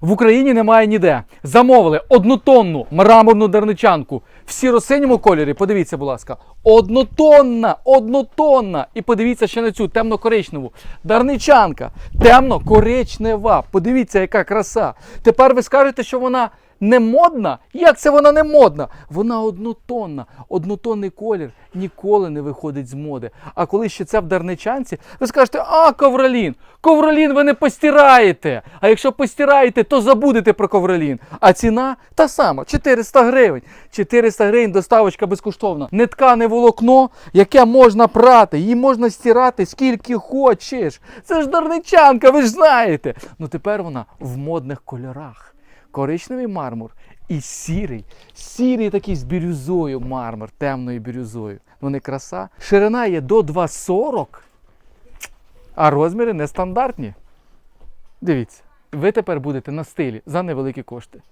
В Україні немає ніде. Замовили однотонну мраморну дарничанку в сіро-синьому кольорі. Подивіться, будь ласка, однотонна, однотонна. І подивіться ще на цю темно-коричневу. Дарничанка, темно-коричнева. Подивіться, яка краса. Тепер ви скажете, що вона не модна? Як це вона не модна? Вона однотонна. Однотонний колір ніколи не виходить з моди. А коли ще це в дарничанці, ви скажете, а ковролін, ковролін ви не постираєте. А якщо постираєте, то забудете про ковролін. А ціна та сама 400 гривень. 400 гривень доставочка безкоштовна. Не ткане волокно, яке можна прати, її можна стирати скільки хочеш. Це ж дарничанка, ви ж знаєте. Ну тепер вона в модних кольорах коричневий мармур і сірий, сірий такий з бірюзою мармур, темною бірюзою. Вони краса. Ширина є до 2,40, а розміри нестандартні. Дивіться, ви тепер будете на стилі за невеликі кошти.